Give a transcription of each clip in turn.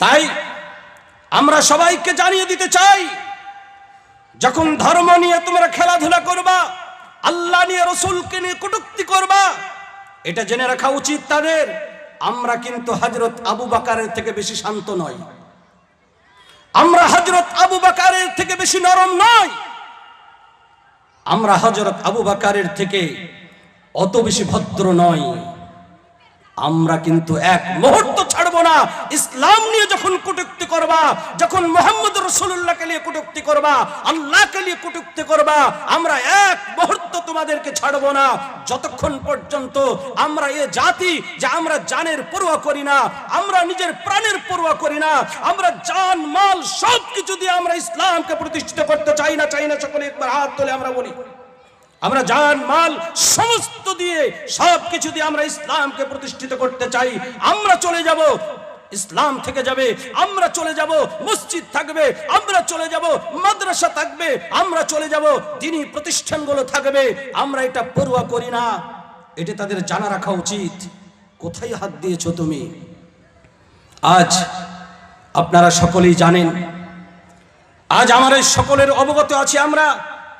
তাই আমরা সবাইকে জানিয়ে দিতে চাই, যখন ধর্ম নিয়ে তোমরা খেলাধুলা করবা, আল্লাহ নিয়ে রসুলকে নিয়ে কটুক্তি করবা, এটা জেনে রাখা উচিত তাদের, আমরা কিন্তু হজরত আবু বাকারের থেকে বেশি শান্ত নয় আমরা হজরত আবু বাকারের থেকে বেশি নরম নয় আমরা হজরত আবু বাকারের থেকে অত বেশি ভদ্র নয় আমরা কিন্তু এক মুহূর্ত ছাড়বো না। ইসলাম নিয়ে যখন কটুক্তি করবা, যখন মোহাম্মদ রসুল্লাহকে নিয়ে কটুক্তি করবা, আল্লাহকে নিয়ে কটুক্তি করবা, আমরা এক মুহূর্ত তোমাদেরকে ছাড়বো না। যতক্ষণ পর্যন্ত আমরা এ জাতি যে আমরা জানের পরোয়া করি না, আমরা নিজের প্রাণের পরোয়া করি না, আমরা জান, মাল সব কিছু দিয়ে আমরা ইসলামকে প্রতিষ্ঠিত করতে চাই না চাই না সকলে একবার হাত তোলে আমরা বলি। আমরা জান, মাল, সমস্ত দিয়ে সব কিছু দিয়ে আমরা ইসলামকে প্রতিষ্ঠিত করতে চাই। আমরা চলে যাব, ইসলাম থেকে যাবে, আমরা চলে যাব, মসজিদ থাকবে, আমরা চলে যাব, মাদ্রাসা থাকবে, আমরা চলে যাব দিনী প্রতিষ্ঠানগুলো থাকবে। আমরা এটা পড়ুয়া করি না, এটা তাদের জানা রাখা উচিত। কোথায় হাত দিয়েছ তুমি? আজ আপনারা সকলেই জানেন, আজ আমার সকলের অবগত আছি আমরা।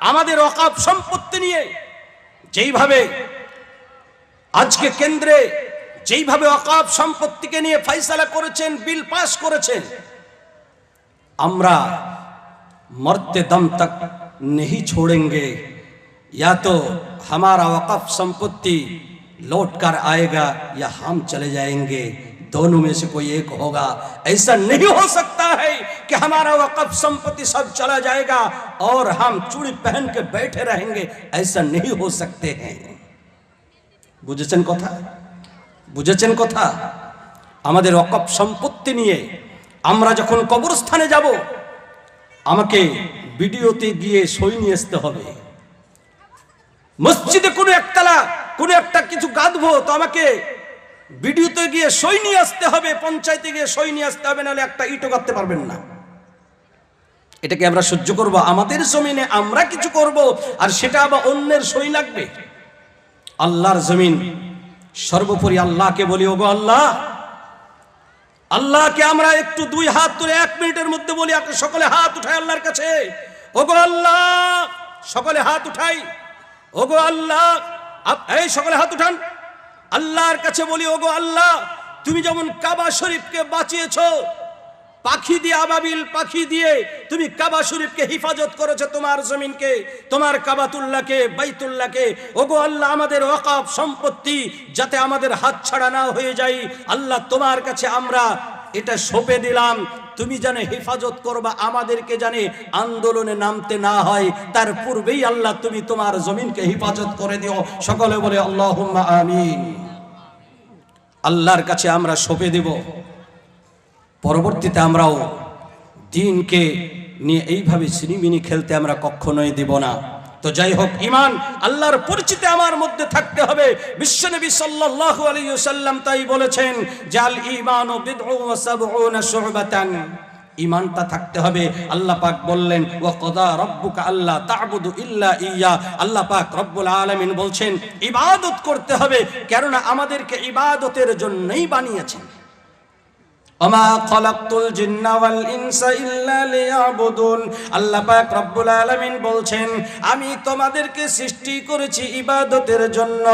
আমাদের অকাপ সম্পত্তি নিয়ে যেইভাবে আজকে কেন্দ্রে যেইভাবে অকাপ সম্পত্তিকে নিয়ে ফাইসালা করেছেন বিল পাস করেছেন আমরা मरते दम तक नहीं छोड़ेंगे या तो हमारा वक़फ संपत्ति लौट कर आएगा या हम चले जाएंगे दोनों में से कोई एक होगा ऐसा नहीं हो सकता है कि हमारा वक़फ संपत्ति सब चला जाएगा और हम चूड़ी पहन के बैठे रहेंगे ऐसा नहीं हो सकते हैं বুঝেছেন কথা বুঝেছেন কথা আমাদের অকপ সম্পত্তি নিয়ে আমরা যখন কবরস্থানে যাব আমাকে ভিডিওতে গিয়ে সই নিয়ে আসতে হবে মসজিদে কোনো একতলা কোনো একটা কিছু গাঁদবো তো আমাকে ভিডিওতে গিয়ে সই নিয়ে আসতে হবে, পঞ্চায়েতে গিয়ে সই নিয়ে আসতে হবে, নাহলে একটা ইটও গাঁদতে পারবেন না। এটাকে আমরা সহ্য করব, আমাদের জমিনে আমরা কিছু করব, আর সেটা আবার অন্যের সই লাগবে। আল্লাহর জমিন, সর্বোপরি আল্লাহকে বলি, ওগো আল্লাহ, আল্লাহকে আমরা একটু দুই হাত তুলে এক মিনিটের মধ্যে বলি, আপনি সকলে হাত উঠাই আল্লাহর কাছে। ওগো আল্লাহ, সকলে হাত উঠাই। ওগো আল্লাহ এই, সকলে হাত উঠান। আল্লাহর কাছে বলি, ওগো আল্লাহ, তুমি যেমন কাবা শরীফকে বাঁচিয়েছ, পাখি দিয়ে আবাবিল পাখি দিয়ে তুমি কাবা শরীফকে হিফাজত করেছ তোমার জমিনকে, তোমার কাবাতুল্লাহকে, বাইতুল্লাহকে, ওগো আল্লাহ, আমাদের ওয়াকাব সম্পত্তি যাতে আমাদের হাত ছাড়া না হয়ে যায়, আল্লাহ তোমার কাছে আমরা এটা সঁপে দিলাম। তুমি জানে হেফাজত করবা, আমাদেরকে জানে আন্দোলনে নামতে না হয়। তার পূর্বেই আল্লাহ তুমি তোমার জমিনকে হেফাজত করে দিও। সকলে বলে আল্লাহ আমিন। আল্লাহর কাছে আমরা সঁপে দেব। পরবর্তীতে আমরাও দিনকে নিয়ে এইভাবে সিনিমিনি খেলতে আমরা কখনোই দিব না। তো যাই হোক ইমান আল্লাহর পরিচিতি আমার মধ্যে থাকতে হবে। বিশ্বনবী সাল্লাল্লাহু আলাইহি সাল্লাম তাই বলেছেন জাল ঈমান ও বিদউ ওয়া সাবউনা শুবাতান। ইমানটা থাকতে হবে। আল্লাহ পাক বললেন, ওয়া কদা রাব্বুকা আল্লাহ তা'বুদু ইল্লা ইয়া। আল্লাহ পাক রব্বুল আলামিন বলছেন, ইবাদত করতে হবে কেননা আমাদেরকে ইবাদতের জন্যই বানিয়েছেন। আলামিন বলছেন, আমি তোমাদেরকে সৃষ্টি করেছি ইবাদতের জন্য।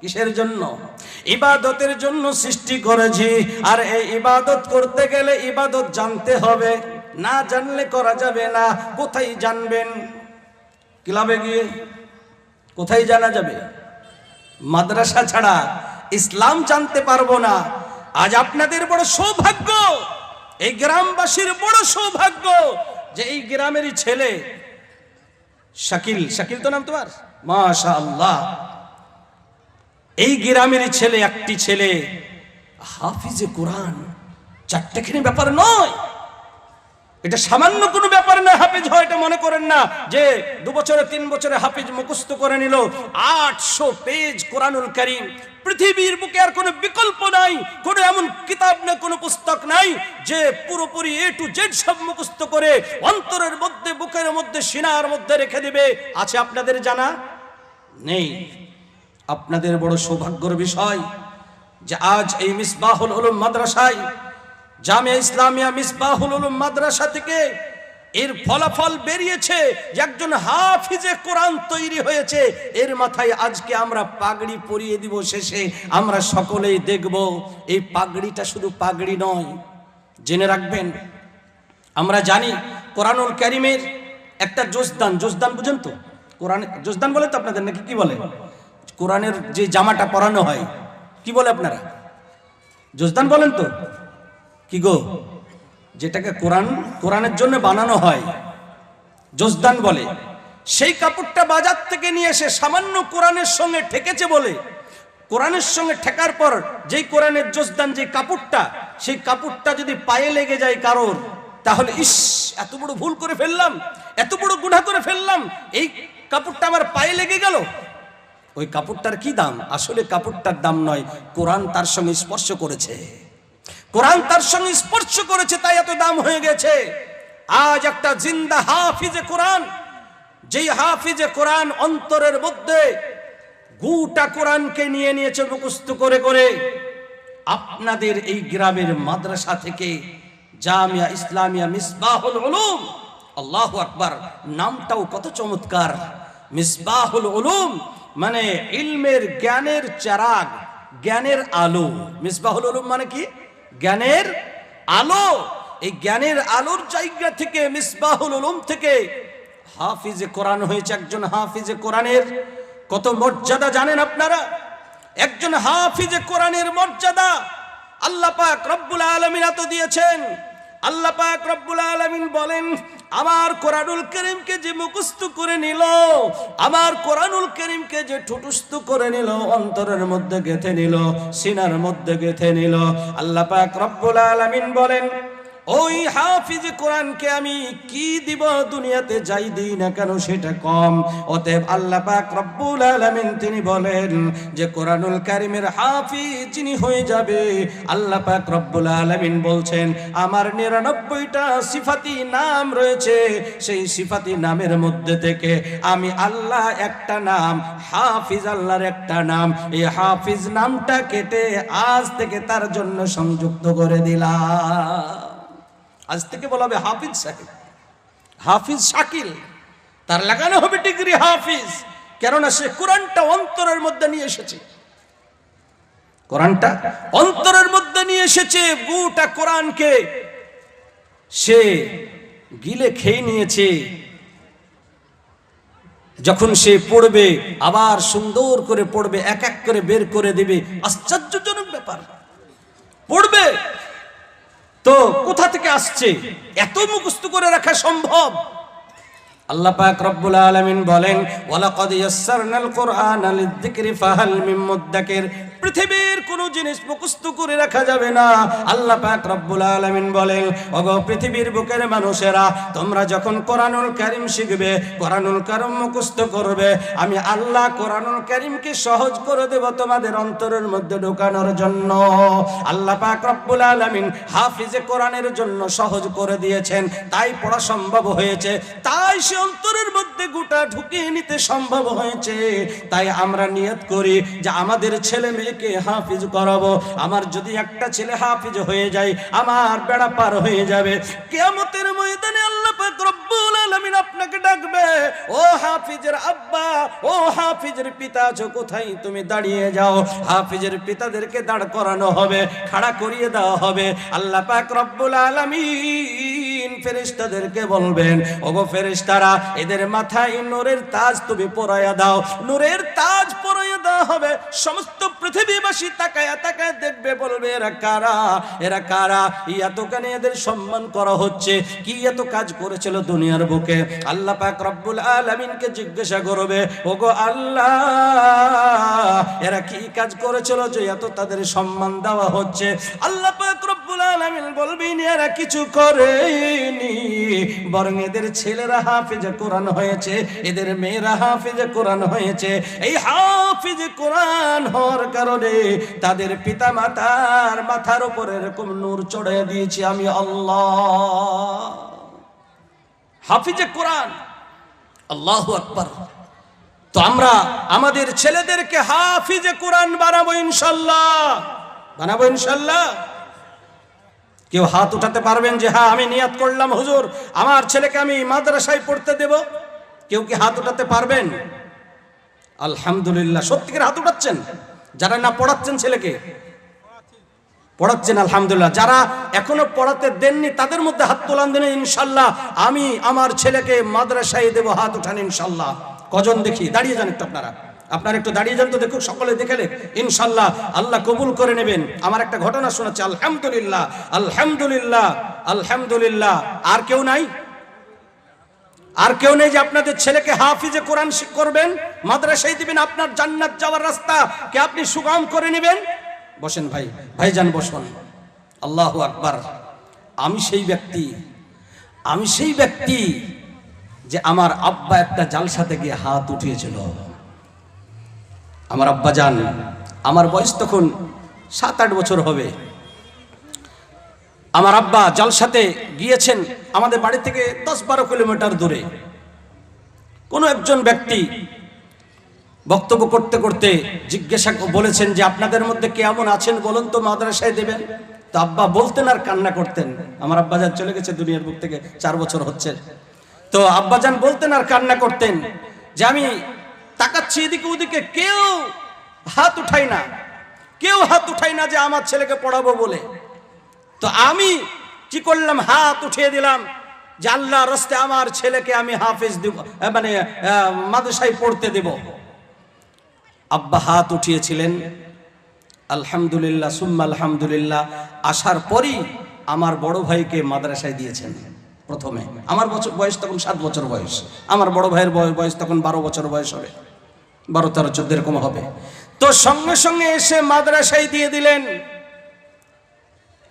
কিসের জন্য? ইবাদতের জন্য সৃষ্টি করেছি। আর এই ইবাদত করতে গেলে ইবাদত জানতে হবে। না জানলে করা যাবে না। কোথায় জানবেন? ক্লাবে গিয়ে কোথায় জানা যাবে? মাদ্রাসা ছাড়া ইসলাম জানতে পারব না। আজ আপনাদের বড় সৌভাগ্য, এই গ্রামবাসীর বড় সৌভাগ্য যে এই গ্রামেরই ছেলে শাকিল শাকিল তো নাম তোমার? মাশা আল্লাহ এই গ্রামের ছেলে, একটি ছেলে হাফিজে কোরআন, চারটেখানি ব্যাপার নয়। এটা সামান্য কোনো ব্যাপার না হাফিজ হয়, এটা মনে করেন না যে দু বছরে, তিন বছরে হাফিজ মুখস্থ করে নিল। আটশো পেজ কোরআনুল করিম। পৃথিবীর বুকে আর কোনো বিকল্প নাই, কোনো এমন কিতাব না কোনো পুস্তক নাই যে পুরোপুরি এ টু জেড সব মুখস্থ করে অন্তরের মধ্যে, বুকের মধ্যে, সিনার মধ্যে রেখে দিবে। আছে আপনাদের জানা? নেই। আপনাদের বড় সৌভাগ্যর বিষয় যে আজ এই মিসবাহুল উলুম মাদ্রাসায় জামিয়া ইসলামিয়া মিসবাহুল উলুম মাদ্রাসা থেকে এর ফলাফল বেরিয়েছে যে একজন হাফিজে কোরআন তৈরি হয়েছে। এর মাথায় আজকে আমরা পাগড়ি পরিয়ে দিব শেষে। আমরা সকলেই দেখব, এই পাগড়িটা শুধু পাগড়ি নয়। জেনে রাখবেন, আমরা জানি কোরআনুল কারিমের একটা জোসদান জোসদান বুঝেন তো? কোরআন জোসদান বলে তো আপনাদের নাকি কি বলে? কোরআনের যে জামাটা পরানো হয়, কি বলে আপনারা? জোসদান বলেন তো? কি গো? যেটাকে কোরআন, কোরআনের জন্য বানানো হয় জোসদান বলে। সেই কাপড়টা বাজার থেকে নিয়ে এসে সামান্য কোরআনের সঙ্গে ঠেকেছে বলে। কোরআনের সঙ্গে ঠেকার পর যেই কোরআনের জোসদান যে কাপড়টা, সেই কাপড়টা যদি পায়ে লেগে যায় কারোর, তাহলে ইস, এত বড় ভুল করে ফেললাম, এত বড় গুণা করে ফেললাম, এই কাপড়টা আমার পায়ে লেগে গেল। ওই কাপড়টার কি দাম? আসলে কাপড়টার দাম নয়, কোরআন তার সঙ্গে স্পর্শ করেছে। কোরআন তার সঙ্গে স্পর্শ করেছে, তাই এত দাম হয়ে গেছে। আজ একটা জিন্দা হাফিজে কোরআন, যেই হাফিজে কোরআন অন্তরের মধ্যে গুটা কোরআনকে নিয়ে নিয়েছে মুখস্থ করে করে, আপনাদের এই গ্রামের মাদ্রাসা থেকে জামিয়া ইসলামিয়া মিসবাহুল উলুম, আল্লাহ আকবার, নামটাও কত চমৎকার। মিসবাহুল উলুম মানে ইলমের জ্ঞানের চারাগ, জ্ঞানের আলো। মিসবাহুল উলুম মানে কি? জ্ঞানের আলো, এই জ্ঞানের আলোর জায়গা থেকে, মিসবাহুল উলুম থেকে হাফিজে কোরআন হয়েছে একজন হাফিজে কোরআনের। কত মর্যাদা জানেন আপনারা? একজন হাফিজে কোরআনের মর্যাদা আল্লাহ পাক রব্বুল আলামিন এত দিয়েছেন। আল্লাহ পাক রব্বুল আলামিন বলেন, আমার কোরআনুল করিমকে যে মুখস্ত করে নিল, আমার কোরআনুল করিমকে যে ঠুটুস্থ করে নিল, অন্তরের মধ্যে গেথে নিল, সিনার মধ্যে গেথে নিল, আল্লাহ পাক রব্বুল আলামিন বলেন ওই হাফিজ কোরআনকে আমি কি দিব দুনিয়াতে যাই দিই না কেন সেটা কম। অতএব আল্লাহ পাক রব্বুল আলামিন তিনি বলেন যে কোরআনুল কারিমের হাফিজ যিনি হয়ে যাবে, আল্লাহ পাক রব্বুল আলামিন বলছেন, আমার নিরানব্বইটা সিফাতি নাম রয়েছে, সেই সিফাতি নামের মধ্যে থেকে আমি আল্লাহ একটা নাম, হাফিজ আল্লাহর একটা নাম, এই হাফিজ নামটা কেটে আজ থেকে তার জন্য সংযুক্ত করে দিলাম। আজ থেকে বলা হবে হাফিজ সাহেব। হাফিজ শাকিল। তার লাগানো হবে ডিগ্রি হাফিজ। কেননা সে কোরআনটা অন্তরের মধ্যে নিয়ে এসেছে। কোরআনটা অন্তরের মধ্যে নিয়ে এসেছে, গোটা কোরআনকে। সে গিলে খেয়ে নিয়েছে। যখন সে পড়বে, আবার সুন্দর করে পড়বে, এক এক করে বের করে দেবে। আশ্চর্যজনক ব্যাপার। পড়বে তো কোথা থেকে আসছে? এত মুখস্থ করে রাখা সম্ভব? আল্লাহ পাক রব্বুল আলামিন বলেন, ওয়ালাকাদ ইয়াসসারনাল কুরআনা লিযিকরি ফাহাল মিন মুদ্দাকির। পৃথিবীর কোন জিনিস মুখস্থ করে রাখা যাবে না। আল্লাহ পাক রব্বুল আলামিন বলেন, ওগো পৃথিবীর বুকের মানুষেরা, তোমরা যখন কোরআনুল কারীম শিখবে, কোরআনুল কারীম মুখস্থ করবে, আমি আল্লাহ কোরআনুল কারীমকে সহজ করে দেব তোমাদের অন্তরের মধ্যে ঢোকানোর জন্য। আল্লাহ পাক রব্বুল আলামিন হাফিজে কোরআনের জন্য সহজ করে দিয়েছেন। তাই পড়া সম্ভব হয়েছে। তাই সে অন্তরের মধ্যে গোটা ঢুকিয়ে নিতে সম্ভব হয়েছে। তাই আমরা নিয়ত করি যে আমাদের ছেলে মেয়েকে হাফিজ করাবো। আমার যদি একটা ছেলে হাফিজ হয়ে যায়, আমার বেড়া পার হয়ে যাবে। কেয়ামতের ময়দানে আল্লাহ খাড়া করিয়ে দেওয়া হবে। বলবেন এদের মাথায় নূরের তাজ তুমি পরাইয়া দাও। নূরের তাজ হবে। সমস্ত পৃথিবীবাসী তাকায়া তাকায় দেখবে, বলবে, এরা কারা? এরা কারা? এতখানে এদের সম্মান করা হচ্ছে। কি এত কাজ করেছিল দুনিয়ার বুকে? আল্লাহ পাক রব্বুল আলামিনকে জিজ্ঞাসা করবে, ওগো আল্লাহ, এরা কি কাজ করেছিল যে এত তাদের সম্মান দেওয়া হচ্ছে? আল্লাহ পাক রব্বুল আলামিন বলবেন, এরা কিছু করেনি। বরং এদের ছেলেরা হাফিজে কোরআন হয়েছে, এদের মেয়েরা হাফিজে কোরআন হয়েছে। এই হাফিজে কোরআন হওয়ার কারণে তাদের পিতা মাতার মাথার উপর এরকম নূর চড়ে দিয়েছি আমি আল্লাহ। হাফিজে কোরআন। আল্লাহু আকবার। তো আমরা আমাদের ছেলেদেরকে হাফিজে কোরআন বানাবো ইনশাল্লাহ। বানাবো ইনশাল্লাহ। কেউ হাত উঠাতে পারবেন যে হ্যাঁ আমি নিয়াত করলাম, হুজুর, আমার ছেলেকে আমি মাদ্রাসায় পড়তে দেব। কেউ কি হাত উঠাতে পারবেন? আলহামদুলিল্লাহ সত্যিকার হাত উঠাচ্ছেন? যারা না পড়াচ্ছেন ছেলেকে? পড়াচ্ছেন আলহামদুলিল্লাহ। যারা এখনও পড়াতে দেননি, তাদের মধ্যে হাত তোলান দেন ইনশাল্লাহ। আমি আমার ছেলেকে মাদ্রাসায় দেব, হাত উঠান ইনশাল্লাহ। কজন দেখি? দাঁড়িয়ে যান একটু আপনারা। আপনার একটু দাঁড়িয়ে যান তো দেখুন সকলে দেখেলে ইনশাল্লাহ, আল্লাহ কবুল করে নেবেন। আমার একটা ঘটনা শোনাচ্ছে, আলহামদুলিল্লাহ আলহামদুলিল্লাহ আলহামদুলিল্লাহ। আর কেউ নাই? আর কেউ নেই যে আপনাদের ছেলেকে হাফিজে কোরআন করবেন, মাদ্রাসায় দিবেন, আপনার জান্নাত যাওয়ার রাস্তা কে আপনি সুগম করে নেবেন? বসেন ভাই, ভাইজান বসুন। আল্লাহ আকবার। আমি সেই ব্যক্তি, আমি সেই ব্যক্তি যে আমার আব্বা একটা জালসাতে গিয়ে হাত উঠিয়েছিল। আমার আব্বা যান, আমার বয়স তখন সাত আট বছর হবে। আমার আব্বা জলসাতে গিয়েছেন আমাদের বাড়ি থেকে দশ বারো কিলোমিটার দূরে। কোনো একজন ব্যক্তি বক্তব্য করতে করতে জিজ্ঞাসা বলেছেন যে আপনাদের মধ্যে কে এমন আছেন বলুন তো মাদ্রাসায় দেবেন? তো আব্বা বলতেন আর কান্না করতেন। আমার আব্বাজান চলে গেছে দুনিয়ার বুক থেকে চার বছর হচ্ছে। তো আব্বাজান বলতেন আর কান্না করতেন যে আমি তাকাচ্ছি এদিকে ওদিকে, কেউ হাত উঠাই না। কেউ হাত উঠাই না যে আমার ছেলেকে পড়াবো বলে। তো আমি কি করলাম? হাত উঠিয়ে দিলাম যে আল্লাহ রস্তে আমার ছেলেকে আমি হাফেজ দিব মানে মাদ্রাসায় পড়তে দেব। আব্বা হাত উঠিয়েছিলেন, আলহামদুলিল্লাহ, সুম্মা আলহামদুলিল্লাহ, আসার পরই আমার বড় ভাইকে মাদ্রাসায় দিয়েছেন প্রথমে। আমার বছর বয়স তখন সাত বছর বয়স। আমার বড় ভাইয়ের বয়- বয়স তখন বারো বছর বয়স হবে। বারো তেরো, চোদ্দ এরকম হবে। তো সঙ্গে সঙ্গে এসে মাদ্রাসায় দিয়ে দিলেন।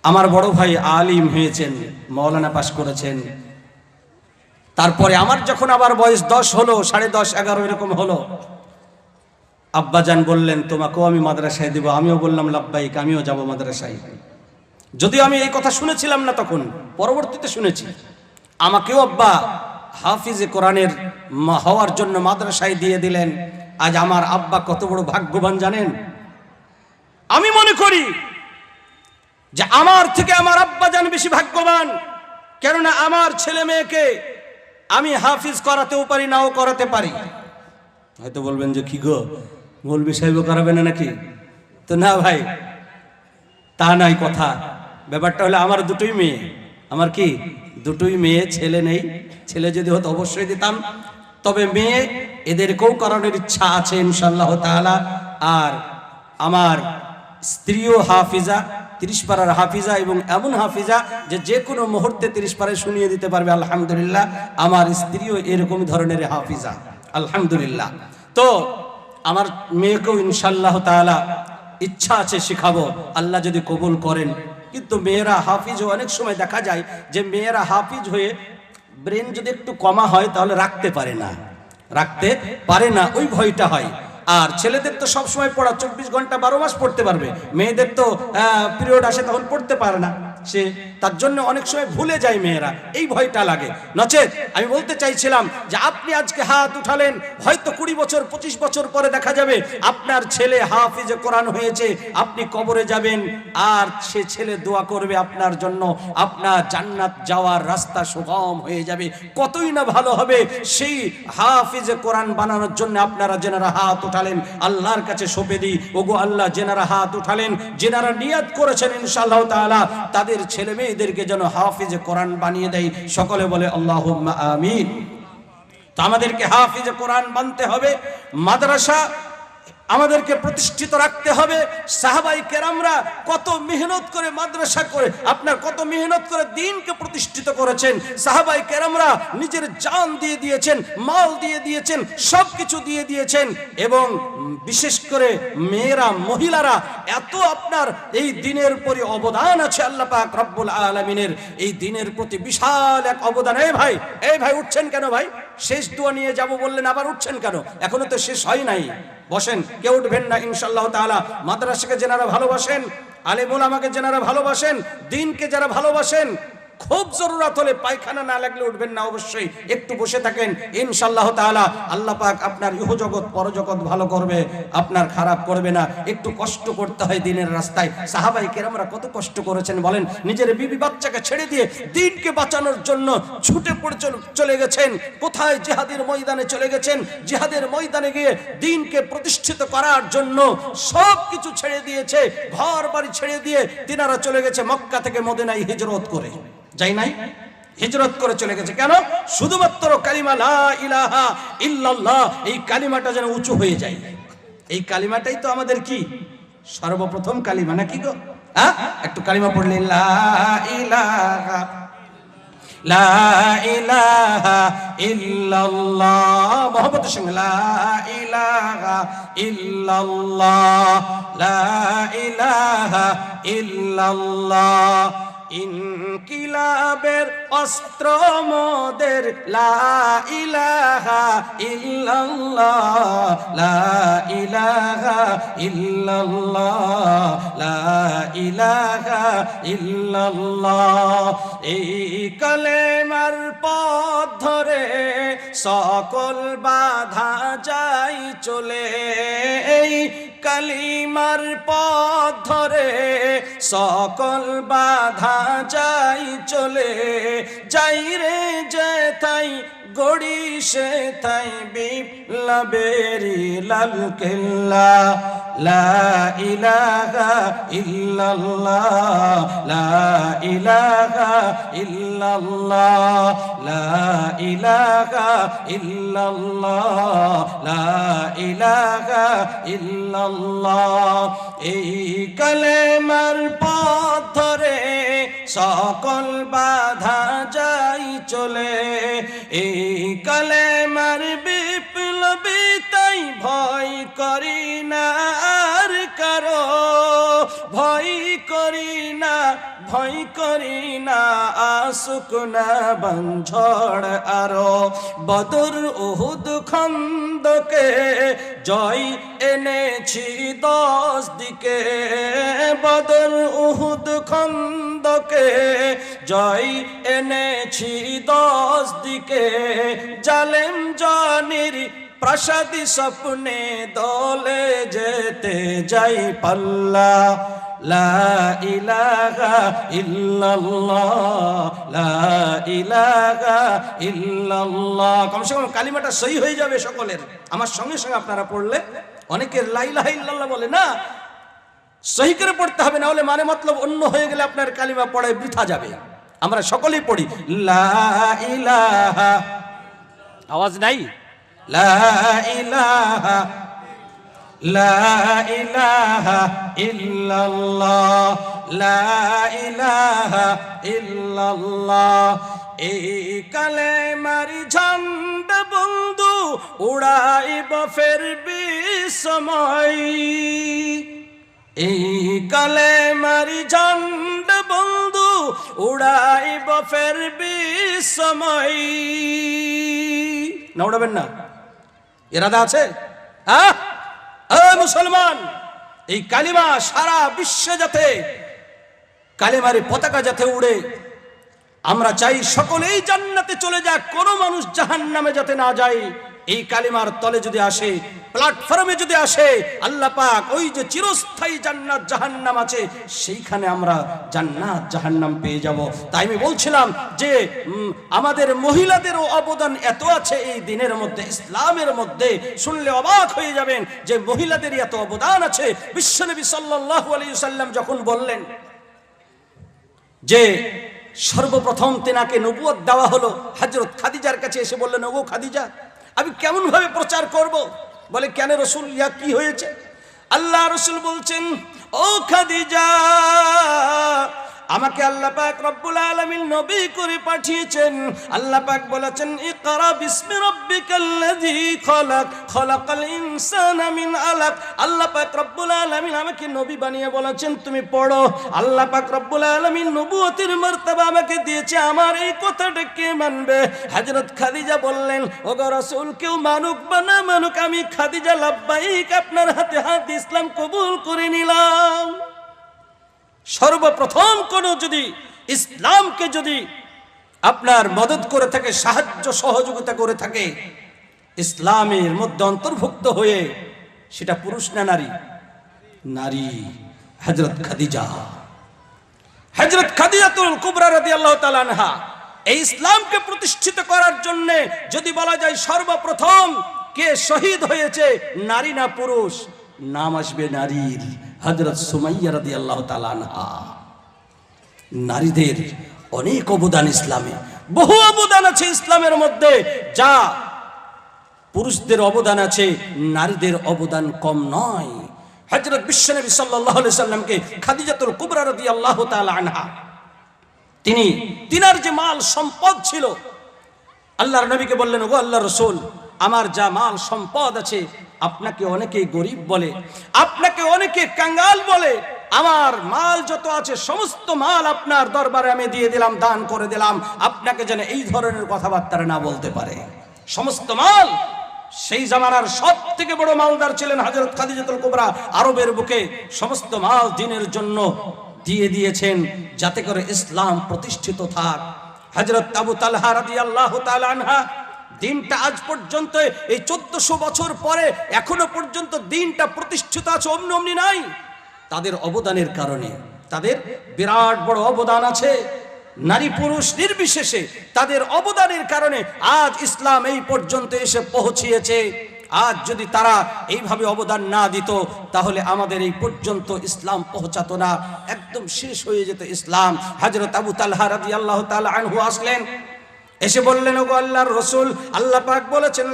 আমার বড় ভাই আলিম হয়েছেন, মৌলানা পাশ করেছেন। তারপরে আমার যখন আবার বয়স দশ হলো, সাড়ে দশ, এগারো এরকম হলো, আব্বাজান বললেন, তোমাকেও আমি মাদ্রাসায় দেবো। আমিও বললাম, লাব্বাইক, আমিও যাব মাদ্রাসায়। যদিও আমি এই কথা শুনেছিলাম না তখন, পরবর্তীতে শুনেছি। আমাকেও আব্বা হাফিজে কোরআনের হওয়ার জন্য মাদ্রাসায় দিয়ে দিলেন। আজ আমার আব্বা কত বড় ভাগ্যবান জানেন? আমি মনে করি যে আমার থেকে আমার আব্বা জান বেশি ভাগ্যবান। কেননা আমার ছেলে মেয়েকে আমি হাফিজ করাতেও পারি, নাও করাতে পারি। হয়তো বলবেন যে, কি গো মৌলবি সাহেব করাবে না নাকি? তো না ভাই, তা নাই কথা। ব্যাপারটা হলো আমার দুটোই মেয়ে। আমার কি দুটোই মেয়ে, ছেলে নেই? ছেলে যদি হতো অবশ্যই দিতাম। তবে মেয়ে, এদেরকেও করানোর ইচ্ছা আছে ইনশাল্লাহ তাআলা। আর আমার স্ত্রীও হাফিজা। তিরিশ পাড়ার হাফিজা এবং এমন হাফিজা যে যে কোনো মুহূর্তে তিরিশ পাড়ায় শুনিয়ে দিতে পারবে, আলহামদুলিল্লাহ। আমার স্ত্রীও এরকম ধরনের হাফিজা, আলহামদুলিল্লাহ। তো আমার মেয়েকেও ইনশাল্লাহ তাআলা ইচ্ছা আছে শেখাবো, আল্লাহ যদি কবুল করেন। কিন্তু মেয়েরা হাফিজ অনেক সময় দেখা যায় যে মেয়েরা হাফিজ হয়ে ব্রেন যদি একটু কমা হয় তাহলে রাখতে পারে না, রাখতে পারে না, ওই ভয়টা হয়। আর ছেলেদের তো সবসময় পড়া চব্বিশ ঘণ্টা বারো মাস পড়তে পারবে। মেয়েদের তো পিরিয়ড আসে তখন পড়তে পারে না। সে তার জন্য অনেক সময় ভুলে যায় মেয়েরা। এই ভয়টা লাগে। নচেত আমি বলতে চাইছিলাম যে আপনি আজকে হাত উঠালেন, হয়তো কুড়ি বছর, পঁচিশ বছর পরে দেখা যাবে আপনার ছেলে হাফিজে কোরআন হয়েছে, আপনি কবরে যাবেন, আর সে ছেলে দোয়া করবে আপনার জন্য, আপনার জান্নাত যাওয়ার রাস্তা সুগম হয়ে যাবে। কতই না ভালো হবে সেই হাফিজে কোরআন বানানোর জন্য আপনারা যেনারা হাত উঠালেন, আল্লাহর কাছে সঁপে দিই। ওগো আল্লাহ, যেনারা হাত উঠালেন, যেনারা নিয়াত করেছেন ইনশাআল্লাহ তাআলা, তাদের ছেলে মেয়েদেরকে যেন হাফিজে কোরআন বানিয়ে দেয়, সকলে বলে আল্লাহ আমিন। তো আমাদেরকে হাফিজে কোরআন বানতে হবে। মাদ্রাসা আমাদেরকে প্রতিষ্ঠিত রাখতে হবে। সাহাবাই কেরামরা কত মেহনত করে মাদ্রাসা করে, আপনার কত মেহনত করে দিনকে প্রতিষ্ঠিত করেছেন। সাহাবাই কেরামরা নিজের জান দিয়ে দিয়েছেন, মাল দিয়ে দিয়েছেন সব কিছু দিয়ে দিয়েছেন এবং বিশেষ করে মেয়েরা, মহিলারা, এত আপনার এই দিনের প্রতি অবদান আছে আল্লাহ পাক রব্বুল আলমিনের। এই দিনের প্রতি বিশাল এক অবদান। এই ভাই এই ভাই, উঠছেন কেন ভাই? শেষ দোয়া নিয়ে যাব বললেন, আবার উঠছেন কেন? এখনও তো শেষ হয় নাই। বসেন, কেউ উঠবেন না ইনশাল্লাহ তাআলা। মাদ্রাসাকে যেনারা ভালোবাসেন, আলেমুল আমাকে যেনারা ভালোবাসেন, দিনকে যারা ভালোবাসেন খুব জরুরত হলে পায়খানা না লাগলে উঠবেন না অবশ্যই। একটু বসে থাকেন। ইনশাল্লাহ তাআলা আল্লাহ পাক আপনার ইহজগৎ, পরজগৎ ভালো করবে, আপনার খারাপ করবে না। একটু কষ্ট করতে হয় দিনের রাস্তায়। সাহাবাই কেরামরা কত কষ্ট করেছেন বলেন? নিজের বিবি বাচ্চাকে ছেড়ে দিয়ে দিনকে বাঁচানোর জন্য ছুটে পড়ে চলে গেছেন। কোথায়? জিহাদের ময়দানে চলে গেছেন। জিহাদের ময়দানে গিয়ে দিনকে প্রতিষ্ঠিত করার জন্য সব কিছু ছেড়ে দিয়েছে। ঘর বাড়ি ছেড়ে দিয়ে তিনারা চলে গেছে মক্কা থেকে মদিনায় হিজরত করে। যাই নাই, হিজরত করে চলে গেছে। কেন? শুধুমাত্র কালিমা লা ইলাহা ইল্লাল্লাহ, এই কালিমাটা যেন উঁচু হয়ে যায়। এই কালিমাটাই তো আমাদের কি? সর্বপ্রথম কালিমা নাকি গো? হ্যাঁ? একটু কালিমা পড়লে, লা ইলাহা লা ইলাহা ইল্লাল্লাহ মোহাম্মদের সঙ্গে লা ইলাহা ইল্লাল্লাহ, লা ইলাহা ইল্লাল্লাহ ইনকিলাবের অস্ত্র মোদের, লা ইলাহা লা ইলাহা লা ইলাহা এই কলেমার পথ ধরে সকল বাধা যাই চলে। এই কালিমার পথ ধরে সকল বাধা যাই চলে। যাই রে যে তাই গড়ি সে তাই বিপ্লবেরি লাল কেল্লা। লা ইলাহা ইল্লাল্লাহ, লা ইলাহা ইল্লাল্লাহ, লা ইলাহা ইল্লাল্লাহ, লা ইলাহা ইল্লাল্লাহ। এই কালেমার সকল বাধা যাই চলে। এই কালেমার ভয় করি না, আসুক না বঞ্ঝড় আরও। বদর উহুদ খন্দকে জয় এনেছি দশ দিকে। বদর উহুদ খন্দকে জয় এনেছি দশ দিকে। জালেম জানির প্রাসাদি স্বপ্নে দলে যেতে যাই পাল্লা। লা ইলাহা ইল্লাল্লাহ লা ইলাহা ইল্লাল্লাহ। কমসে কম কালিমাটা সহি হয়ে যাবে সকলের। আমার সঙ্গে সঙ্গে আপনারা পড়লে অনেকের লা ইলাহা ইল্লাল্লাহ বলে না সহি করে পড়তে হবে না হলে মানে মতলব অন্য হয়ে গেলে আপনার কালিমা পড়ায় বৃথা যাবে। আমরা সকলেই পড়ি লা ইলাহা আওয়াজ নাই? লা ইলাহা লা ইলাহা ইল্লাল্লাহ, লা ইলাহা ইল্লাল্লাহ। এই কালেমারি ঝন্ডা বন্ধু উড়াইব ফেরবি সময় এই কালে মারি ঝন্ড বন্ধু উড়াইব ফেরবি সময় না উড়াবেন না। এরাদা আছে? হ্যাঁ মুসলমান, এই কালিমা সারা বিশ্বে যাতে, কালিমার পতাকা যাতে উড়ে, আমরা চাই সকলেই জান্নাতে চলে যাক, কোনো মানুষ জাহান নামে যাতে না যায়। এই কালিমার তলে যদি আসে প্ল্যাটফর্মে যদি আসে, আল্লাহ পাক ওই যে চিরস্থায়ী জান্নাত জাহান্নাম আছে, সেইখানে আমরা জান্নাত জাহান্নাম পেয়ে যাব। তাই আমি বলছিলাম যে আমাদের মহিলাদেরও অবদান এত আছে এই দিনের মধ্যে, ইসলামের মধ্যে। শুনলে অবাক হয়ে যাবেন যে মহিলাদেরই এত অবদান আছে। বিশ্বনবী সাল্লাল্লাহু আলাইহি সাল্লাম যখন বললেন যে, সর্বপ্রথম তেনাকে নবুয়ত দেওয়া হলো হজরত খাদিজার কাছে এসে বললেন, ওগো খাদিজা আমি কেমনভাবে প্রচার করব? বলে, কেন রসুল? ইয়া কি হয়েছে? আল্লাহ রসুল বলছেন, ও খাদিজা আমাকে আল্লাহ পাক রব্বুল আলামিন নবী করে পাঠিয়েছেন। আল্লাহ পাক বলেছেন, ইকরা বিসমি রাব্বিকাল্লাযী খলাক, খলাকাল ইনসানা মিন আলাক। আল্লাহ পাক রব্বুল আলামিন আমাকে নবী বানিয়ে বলেছেন, তুমি পড়ো। আল্লাহ পাক রব্বুল আলামিন নবুয়তের মর্তবা আমাকে দিয়েছে, আমার এই কথাটা কে মানবে? হযরত খাদিজা বললেন, ওগো রাসূল, কেউ মানুক বা না মানুক, আমি খাদিজা লাব্বাইক আপনার হাতে হাত ইসলাম কবুল করে নিলাম। সর্বপ্রথম কোন যদি ইসলামকে যদি আপনার মদত করে থাকে, সাহায্য সহযোগিতা করে থাকে, ইসলামের মধ্যে অন্তর্ভুক্ত হয়ে সেটা পুরুষ না নারী? নারী। হজরত খাদিজা। হজরত খাদিজাতুল কুবরা রাদিয়াল্লাহু তাআলা আনহা, এই ইসলামকে প্রতিষ্ঠিত করার জন্য যদি বলা যায় সর্বপ্রথম কে শহীদ হয়েছে, নারী না পুরুষ? নাম আসবে নারীর। হজরত সুমাইয়া রাদিয়াল্লাহু আল্লাহ আনহা। নারীদের অনেক অবদান ইসলামে, বহু অবদান আছে ইসলামের মধ্যে, যা পুরুষদের অবদান আছে, নারীদের অবদান কম নয়। হজরত বিশ্বনবী আলাইহি সাল্লামকে খাদিজাতুল কুবরা রাদিয়াল্লাহু তাআলা আনহা, তিনি তিনার যে মাল সম্পদ ছিল, আল্লাহর নবীকে বললেন ও আল্লাহ রসুল, আমার যা মাল সম্পদ আছে আপনাকে অনেকে গরিব বলে, আপনাকে অনেকে কাঙ্গাল বলে, আমার মাল যত আছে, সমস্ত মাল আপনার দরবারে আমি দিয়ে দিলাম, দান করে দিলাম। আপনাকে যেন এই ধরনের কথাবার্তা না বলতে পারে। সমস্ত মাল সেই জামানার সব থেকে বড় মালদার ছিলেন হজরত খাদিজাতুল কুবরা। আরবের বুকে সমস্ত মাল দিনের জন্য দিয়ে দিয়েছেন, যাতে করে ইসলাম প্রতিষ্ঠিত থাক। হজরত আবু তালহা রাদিয়াল্লাহু তাআলা আনহা দিনটা আজ পর্যন্ত, এই চোদ্দশো বছর পরে, এখনও পর্যন্ত দিনটা প্রতিষ্ঠিত আছে, অমনি অমনি নাই। তাদের অবদানের কারণে, তাদের বিরাট বড় অবদান আছে। নারী পুরুষ নির্বিশেষে তাদের অবদানের কারণে আজ ইসলাম এই পর্যন্ত এসে পৌঁছিয়েছে। আজ যদি তারা এইভাবে অবদান না দিত, তাহলে আমাদের এই পর্যন্ত ইসলাম পৌঁছাতো না। একদম শেষ হয়ে যেত ইসলাম। হজরত আবু তালহা রাজি আল্লাহ তাআলা আনহু আসলেন এসে বললেন, ওগো আল্লাহর রসুল, আল্লাহ পাক বলেছেন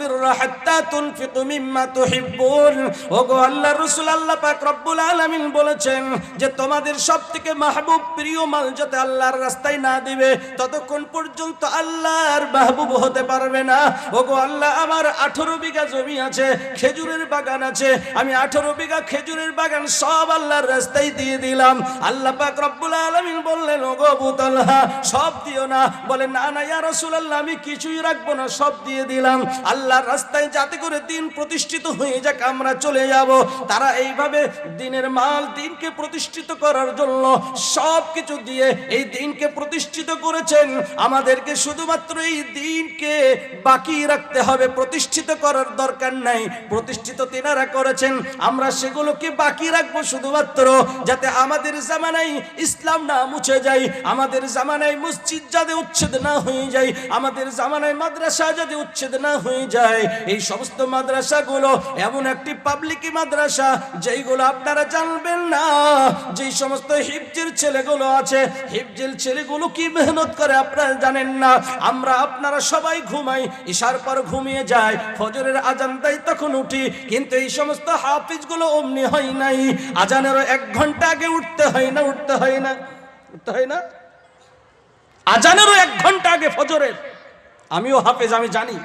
বিররা হাত্তা তুনফিকু মিম্মা তুহিব্বুন। ওগো আল্লাহর রসুল, আল্লাহ পাক রব্বুল আলামিন বলেছেন যে, তোমাদের সবথেকে মাহবুব প্রিয় মাল যাতে আল্লাহর রাস্তায় না দিবে, ততক্ষণ পর্যন্ত আল্লাহর মাহবুব হতে পারবে না। ওগো আল্লাহ, আমার আঠারো বিঘা জমি আছে, খেজুরের বাগান আছে, আমি আঠারো বিঘা খেজুরের বাগান সব আল্লাহর রাস্তায় দিয়ে দিলাম। আল্লাহ পাক রব্বুল আলামিন বললেন, ওগো আবু তালহা, সব দিও না। বলে না না, ইয়া রাসূলুল্লাহ, আমি কিছুই রাখব না, সব দিয়ে দিলাম। আল্লাহর রাস্তায় যাতে করে দিন প্রতিষ্ঠিত হয়ে যাক, আমরা চলে যাব। তারা এইভাবে দিনের মাল দিনকে প্রতিষ্ঠিত করার জন্য সব কিছু দিয়ে এই দিনকে প্রতিষ্ঠিত করেছেন। আমাদেরকে শুধুমাত্র এই দিনকে বাকি রাখতে হবে, প্রতিষ্ঠিত করার দরকার নাই। প্রতিষ্ঠিত তিনারা করেছেন, আমরা সেগুলোকে বাকি রাখব শুধুমাত্র, যাতে আমাদের জামানায় ইসলাম না মুছে যায়, আমাদের জামানায় মসজিদ যাতে উচ্ছেদ না হয়ে যায়। আমাদের জামানায় মাদ্রাসা যাতে উচ্ছেদ না হয়ে যায়, এই সমস্ত মাদ্রাসাগুলো এমন একটি পাবলিক মাদ্রাসা, যেইগুলো আপনারা জানবেন না। যেই সমস্ত হিফজের ছেলেগুলো আছে, হিফজের ছেলেগুলো কি মেহনত করে আপনারা জানেন না। আমরা আপনারা সবাই ঘুমাই, ঈশার পর ঘুমিয়ে যায় ফজরের আজান দেয় তখন উঠি, কিন্তু এই সমস্ত হাফিজগুলো অমনি হয় নাই। আজানেরও এক ঘণ্টা আগে উঠতে হয় না, উঠতে হয় না, উঠতে হয় না। আজানেরও এক ঘণ্টা আগে ফজরের। আমিও হাফেজ, আমি জানি।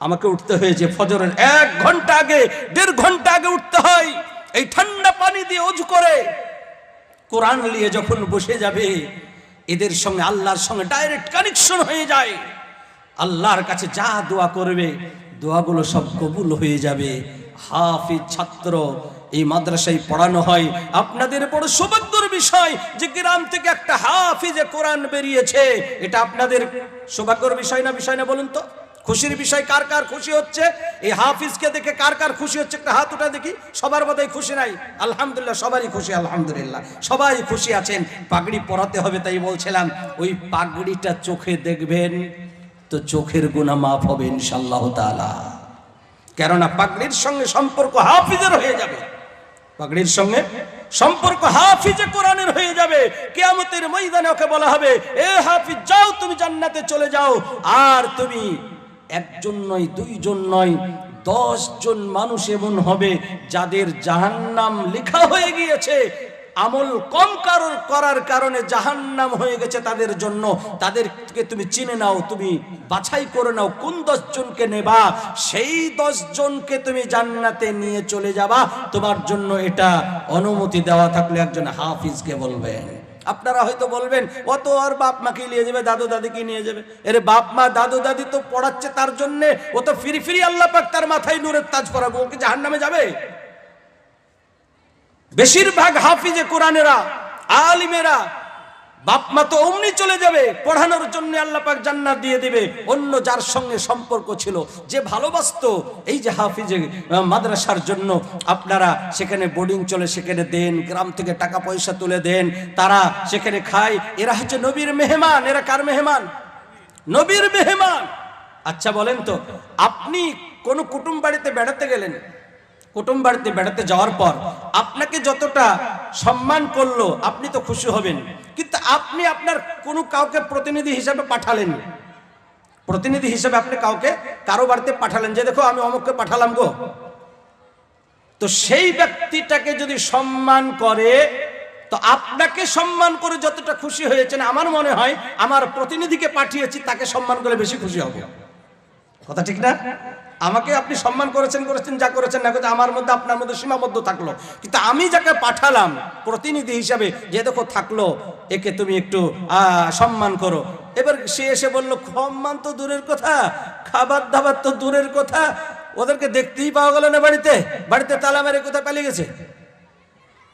আমাকে উঠতে হয়েছে ফজরের এক ঘণ্টা আগে, দেড় ঘণ্টা আগে উঠতে হয়, এই ঠান্ডা পানি দিয়ে অজু করে। কোরআন নিয়ে যখন বসে যাবে, এদের সঙ্গে আল্লাহর সঙ্গে ডাইরেক্ট কানেকশন হয়ে যায়। আল্লাহর কাছে যা দোয়া করবে, দোয়াগুলো সব কবুল হয়ে যাবে। হাফিজ ছাত্র এই মাদ্রাসায় পড়ানো হয়। আপনাদের বড় সৌভাগ্যের বিষয় যে গ্রাম থেকে একটা হাফিজে কোরআন বেরিয়েছে। এটা আপনাদের সৌভাগ্যের বিষয় না বিষয় না বলুন তো? খুশির বিষয় কার কার খুশি হচ্ছে? এই হাফিজকে দেখে কার কার খুশি হচ্ছে? একটা হাত উঠা দেখি, সবার বোধহয় খুশি নাই। আলহামদুলিল্লাহ, সবারই খুশি, আলহামদুলিল্লাহ। সবাই খুশি আছেন। পাগড়ি পরাতে হবে তাই বলছিলাম, ওই পাগড়িটা চোখে দেখবেন তো চোখের গুণা মাফ হবে ইনশাল্লাহ তাআলা। কেননা পাগড়ির সঙ্গে সম্পর্ক হাফিজের হয়ে যাবে। পাগড়ির সঙ্গে সম্পর্ক হাফিজে কোরআনের হয়ে যাবে। কেয়ামতের ময়দানে ওকে বলা হবে, এ হাফিজ, যাও, তুমি জান্নাতে চলে যাও। আর তুমি একজন নয়, দুইজন নয়, দশজন মানুষ এমন হবে যাদের জাহান্নাম লেখা হয়ে গিয়েছে। আমল কম কারোর করার কারণে জাহান্নাম হয়ে গেছে তাদের জন্য। তাদেরকে তুমি চিনে নাও, তুমি বাছাই করে নাও, কোন দশ জনকে নেবা? সেই দশ জনকে তুমি জান্নাতে নিয়ে চলে যাবা। তোমার জন্য এটা অনুমতি দেওয়া থাকলে একজন হাফিজকে বলবেন। আপনারা হয়তো বলবেন অত আর বাপ মাকে নিয়ে যাবে? দাদু দাদিকে নিয়ে যাবে? এর বাপ মা, দাদু দাদি তো পড়াচ্ছে তার জন্যে। ও তো ফিরি ফিরি আল্লাহ পাক তার মাথায় নূরের তাজ পরাবো ওকে জাহান্নামে যাবে? বেশিরভাগ হাফিজে কোরআনেরা, আলিমেরা বাপ মা তো অমনি চলে যাবে, পড়ানোর জন্য আল্লাহ পাক জান্নাত দিয়ে দিবে। অন্য যার সঙ্গে সম্পর্ক ছিল, যে ভালোবাসতো, এই যে হাফিজে মাদ্রাসার জন্য আপনারা সেখানে বোর্ডিং চলে, সেখানে দেন, গ্রাম থেকে টাকা পয়সা তুলে দেন, তারা সেখানে খায়। এরা হচ্ছে নবীর মেহমান, এরা কার মেহমান? নবীর মেহমান। আচ্ছা বলেন তো, আপনি কোন কুটুম বাড়িতে বেড়াতে গেলেন? কুটুম বাড়িতে বেড়াতে যাওয়ার পর আপনাকে যতটা সম্মান করল, আপনি তো খুশি হবেন। কিন্তু আপনি আপনার কোনো কাউকে প্রতিনিধি হিসাবে পাঠালেন। প্রতিনিধি হিসাবে আপনি কাউকে কারও বাড়িতে পাঠালেন যে, দেখো, আমি অমুককে পাঠালাম গো। তো সেই ব্যক্তিটাকে যদি সম্মান করে, তো আপনাকে সম্মান করে যতটা খুশি হয়েছেন, আমার মনে হয় আমার প্রতিনিধিকে পাঠিয়েছি, তাকে সম্মান করে বেশি খুশি হবে। কথা ঠিক না? আমাকে আপনি সম্মান করেছেন করেছেন, যা করেছেন, না করেছেন, আমার মধ্যে, আপনার মধ্যে সীমাবদ্ধ থাকল। কিন্তু আমি যাকে পাঠালাম, প্রতিনিধি হিসাবে, যে দেখো থাকল, একে তুমি একটু সম্মান করো। এবার সে এসে বলল, সম্মান তো দূরের কথা খাবার দাবার তো দূরের কথা, ওদেরকে দেখতেই পাওয়া গেল না বাড়িতে? বাড়িতে তালা মেরে কোথায় পালিয়ে গেছে?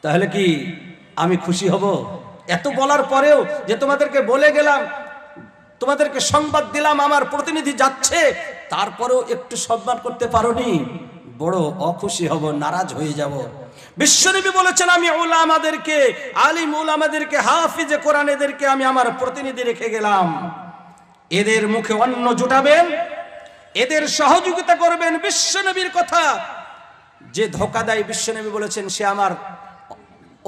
তাহলে কি আমি খুশি হব? এত বলার পরেও যে তোমাদেরকে বলে গেলাম, তোমাদেরকে সংবাদ দিলাম, আমার প্রতিনিধি যাচ্ছে তারপরেও একটু সম্মান করতে পারোনি, বড় অখুশি হব, নারাজ হয়ে যাব। বিশ্বনবী বলেছেন, আমি ওলামাদেরকে আলিম ওলামাদেরকে হাফিজে কোরআন এদেরকে আমি আমার প্রতিনিধি রেখে গেলাম। এদের মুখে অন্ন জুটাবেন, এদের সহযোগিতা করবেন বিশ্বনবীর কথা। যে ধোকা দেয় বিশ্বনবী বলেছেন, সে আমার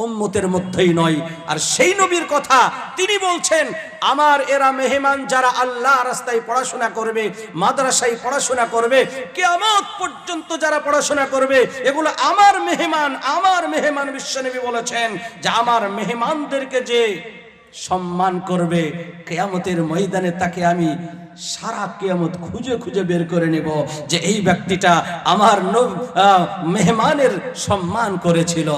উম্মতের মধ্যেই নয়। আর সেই নবীর কথা তিনি বলছেন, আমার এরা মেহমান যারা আল্লাহ রাস্তায় পড়াশোনা করবে, মাদ্রাসায় পড়াশোনা করবে, কেয়ামত পর্যন্ত যারা পড়াশোনা করবে, এগুলো আমার মেহমান আমার মেহমান বিশ্বনবী বলেছেন যে আমার মেহমানদেরকে যে সম্মান করবে, কেয়ামতের ময়দানে তাকে আমি সারা কেয়ামত খুঁজে খুঁজে বের করে নেব যে এই ব্যক্তিটা আমার মেহমানের সম্মান করেছিল।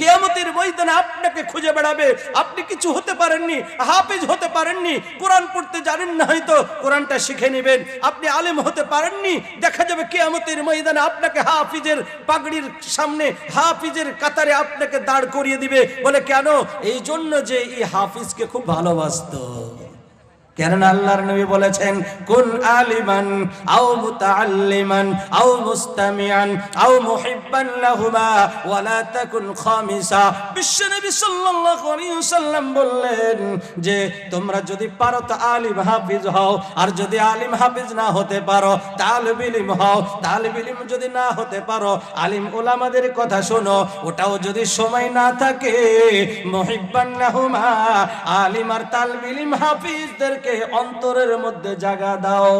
কেয়ামতের ময়দানে আপনাকে খুঁজে বেড়াবে। আপনি কিছু হতে পারেননি, হাফিজ হতে পারেননি, কোরআন পড়তে জানেন না হয়তো, কোরআনটা শিখে নেবেন। আপনি আলেম হতে পারেননি, দেখা যাবে কেয়ামতের ময়দানে আপনাকে হাফিজের পাগড়ির সামনে, হাফিজের কাতারে আপনাকে দাঁড় করিয়ে দিবে। বলে, কেন? এই জন্য যে এই হাফিজকে খুব ভালোবাসতো। কেননা আল্লাহর নবী বলেছেন, কুন আলিমান আও মুতাআল্লিমান আও মুস্তামিআন আও মুহিব্বান লাহুমা ওয়ালা তাকুন খামিসা। বিশ্বনবী সাল্লাল্লাহু আলাইহি ওয়াসাল্লাম বললেন যে, তোমরা যদি পারো তো আলিম হাফিজ হও, আর যদি আলিম হাফিজ না হতে পারো তালিব ইলম হও। তালিব ইলম যদি না হতে পারো, আলিম ওলামাদের কথা শোনো, ওটাও যদি সময় না থাকে, মুহিব্বান লাহুমা, আলিম আর তালিব ইলম হাফিজদেরকে অন্তরের মধ্যে জায়গা দাও।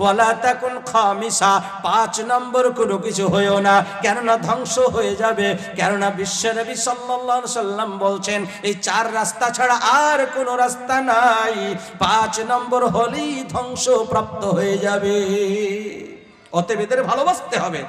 ওয়ালা তাকুন খামিসা, পাঁচ নম্বর কোনো কিছু হয়েও না, কেননা ধ্বংস হয়ে যাবে। কেননা বিশ্বনবী সাল্লাল্লাহু সাল্লাম বলছেন, এই চার রাস্তা ছাড়া আর কোনো রাস্তা নাই। পাঁচ নম্বর হলেই ধ্বংস প্রাপ্ত হয়ে যাবে। অতএব ভালোবাসতে হবে।